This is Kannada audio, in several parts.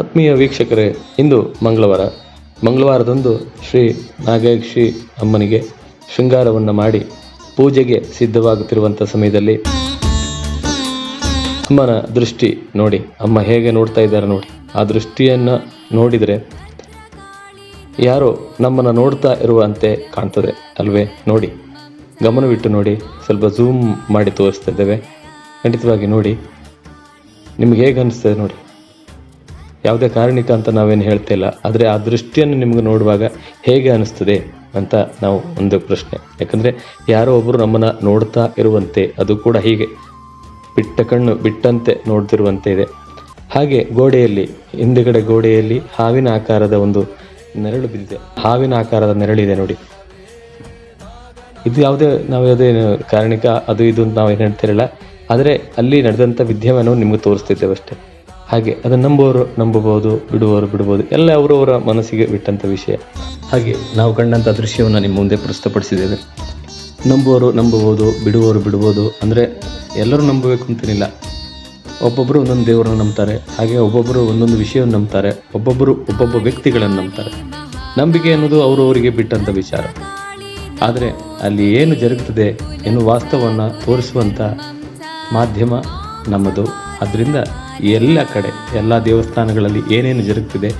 ಆತ್ಮೀಯ ವೀಕ್ಷಕರೇ, ಇಂದು ಮಂಗಳವಾರ. ಮಂಗಳವಾರದಂದು ಶ್ರೀ ನಾಗೇಕ್ಷಿ ಅಮ್ಮನಿಗೆ ಶೃಂಗಾರವನ್ನು ಮಾಡಿ ಪೂಜೆಗೆ ಸಿದ್ಧವಾಗುತ್ತಿರುವಂಥ ಸಮಯದಲ್ಲಿ ಅಮ್ಮನ ದೃಷ್ಟಿ ನೋಡಿ, ಅಮ್ಮ ಹೇಗೆ ನೋಡ್ತಾ ಇದ್ದಾರೆ ನೋಡಿ. ಆ ದೃಷ್ಟಿಯನ್ನು ನೋಡಿದರೆ ಯಾರೋ ನಮ್ಮನ್ನು ನೋಡ್ತಾ ಇರುವಂತೆ ಕಾಣ್ತದೆ ಅಲ್ವೇ? ನೋಡಿ, ಗಮನವಿಟ್ಟು ನೋಡಿ, ಸ್ವಲ್ಪ ಝೂಮ್ ಮಾಡಿ ತೋರಿಸ್ತಾ ಇದ್ದೇವೆ. ಖಂಡಿತವಾಗಿ ನೋಡಿ, ನಿಮ್ಗೆ ಹೇಗೆ ಅನಿಸ್ತದೆ ನೋಡಿ. ಯಾವುದೇ ಕಾರಣಿಕ ಅಂತ ನಾವೇನು ಹೇಳ್ತಿಲ್ಲ ಆದರೆ ಆ ದೃಷ್ಟಿಯನ್ನು ನಿಮ್ಗೆ ನೋಡುವಾಗ ಹೇಗೆ ಅನಿಸ್ತದೆ ಅಂತ ನಾವು ಒಂದು ಪ್ರಶ್ನೆ. ಯಾಕಂದರೆ ಯಾರೋ ಒಬ್ಬರು ನಮ್ಮನ್ನು ನೋಡ್ತಾ ಇರುವಂತೆ, ಅದು ಕೂಡ ಹೀಗೆ. ಬಿಟ್ಟ ಕಣ್ಣು, ಬಿಟ್ಟಂತೆ ನೋಡ್ತಿರುವಂತೆ ಇದೆ. ಹಾಗೆ ಗೋಡೆಯಲ್ಲಿ, ಹಿಂದುಗಡೆ ಗೋಡೆಯಲ್ಲಿ ಹಾವಿನ ಆಕಾರದ ಒಂದು ನೆರಳು ಬಿದ್ದಿದೆ. ಹಾವಿನ ಆಕಾರದ ನೆರಳಿದೆ ನೋಡಿ. ಇದು ಯಾವುದೇ, ನಾವು ಯಾವುದೇ ಕಾರಣಿಕ ಅದು ಇದು ಅಂತ ಏನು ಹೇಳ್ತಿರಲ್ಲ ಆದರೆ ಅಲ್ಲಿ ನಡೆದಂಥ ವಿದ್ಯಮಾನವನ್ನು ನಿಮಗೆ ತೋರಿಸ್ತಿದ್ದೇವೆ ಅಷ್ಟೇ. ಹಾಗೆ ಅದನ್ನು ನಂಬುವವರು ನಂಬಬಹುದು, ಬಿಡುವವರು ಬಿಡಬಹುದು. ಎಲ್ಲ ಅವರವರ ಮನಸ್ಸಿಗೆ ಬಿಟ್ಟಂಥ ವಿಷಯ. ಹಾಗೆ ನಾವು ಕಂಡಂಥ ದೃಶ್ಯವನ್ನು ನಿಮ್ಮ ಮುಂದೆ ಪ್ರಸ್ತುತಪಡಿಸಿದ್ದೇವೆ. ನಂಬುವವರು ನಂಬಬಹುದು, ಬಿಡುವವರು ಬಿಡ್ಬೋದು ಅಂದರೆ ಎಲ್ಲರೂ ನಂಬಬೇಕು ಅಂತೇನಿಲ್ಲ. ಒಬ್ಬೊಬ್ಬರು ಒಂದೊಂದು ದೇವರನ್ನು ನಂಬ್ತಾರೆ. ಹಾಗೆ ಒಬ್ಬೊಬ್ಬರು ಒಂದೊಂದು ವಿಷಯವನ್ನು ನಂಬ್ತಾರೆ. ಒಬ್ಬೊಬ್ಬರು ಒಬ್ಬೊಬ್ಬ ವ್ಯಕ್ತಿಗಳನ್ನು ನಂಬ್ತಾರೆ. ನಂಬಿಕೆ ಅನ್ನೋದು ಅವರವರಿಗೆ ಬಿಟ್ಟಂಥ ವಿಚಾರ. ಆದರೆ ಅಲ್ಲಿ ಏನು ಜರುಗುತ್ತದೆ ಎನ್ನುವ ವಾಸ್ತವವನ್ನು ತೋರಿಸುವಂಥ ಮಾಧ್ಯಮ ನಮ್ಮದು. ಅದರಿಂದ ಎಲ್ಲ ಕಡೆ, ಎಲ್ಲ ದೇವಸ್ಥಾನಗಳಲ್ಲಿ ಏನೇನು ಜರುಗ್ತಿದೆ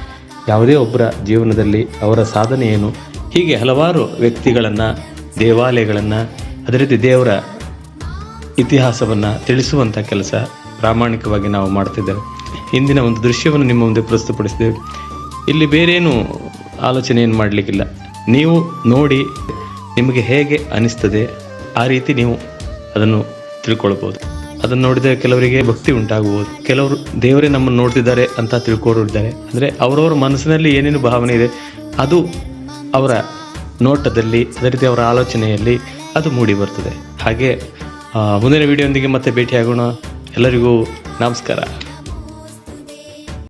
ಯಾವುದೇ ಒಬ್ಬರ ಜೀವನದಲ್ಲಿ ಅವರ ಸಾಧನೆ ಏನು, ಹೀಗೆ ಹಲವಾರು ವ್ಯಕ್ತಿಗಳನ್ನು, ದೇವಾಲಯಗಳನ್ನು, ಅದೇ ರೀತಿ ದೇವರ ಇತಿಹಾಸವನ್ನು ತಿಳಿಸುವಂಥ ಕೆಲಸ ಪ್ರಾಮಾಣಿಕವಾಗಿ ನಾವು ಮಾಡ್ತಿದ್ದೇವೆ. ಇಂದಿನ ಒಂದು ದೃಶ್ಯವನ್ನು ನಿಮ್ಮ ಮುಂದೆ ಪ್ರಸ್ತುತಪಡಿಸಿದ್ದೇವೆ. ಇಲ್ಲಿ ಬೇರೇನು ಆಲೋಚನೆ ಏನು ಮಾಡಲಿಕ್ಕಿಲ್ಲ. ನೀವು ನೋಡಿ ನಿಮಗೆ ಹೇಗೆ ಅನಿಸ್ತದೆ, ಆ ರೀತಿ ನೀವು ಅದನ್ನು ತಿಳ್ಕೊಳ್ಬೋದು. ಅದನ್ನು ನೋಡಿದರೆ ಕೆಲವರಿಗೆ ಭಕ್ತಿ ಉಂಟಾಗಬಹುದು. ಕೆಲವರು ದೇವರೇ ನಮ್ಮನ್ನು ನೋಡ್ತಿದ್ದಾರೆ ಅಂತ ತಿಳ್ಕೊಂಡಿದ್ದಾರೆ ಅಂದರೆ ಅವರವರ ಮನಸ್ಸಿನಲ್ಲಿ ಏನೇನು ಭಾವನೆ ಇದೆ, ಅದು ಅವರ ನೋಟದಲ್ಲಿ, ಅದೇ ರೀತಿ ಅವರ ಆಲೋಚನೆಯಲ್ಲಿ ಅದು ಮೂಡಿ ಬರ್ತದೆ. ಹಾಗೆ ಮುಂದಿನ ವಿಡಿಯೋದೊಂದಿಗೆ ಮತ್ತೆ ಭೇಟಿಯಾಗೋಣ. ಎಲ್ಲರಿಗೂ ನಮಸ್ಕಾರ.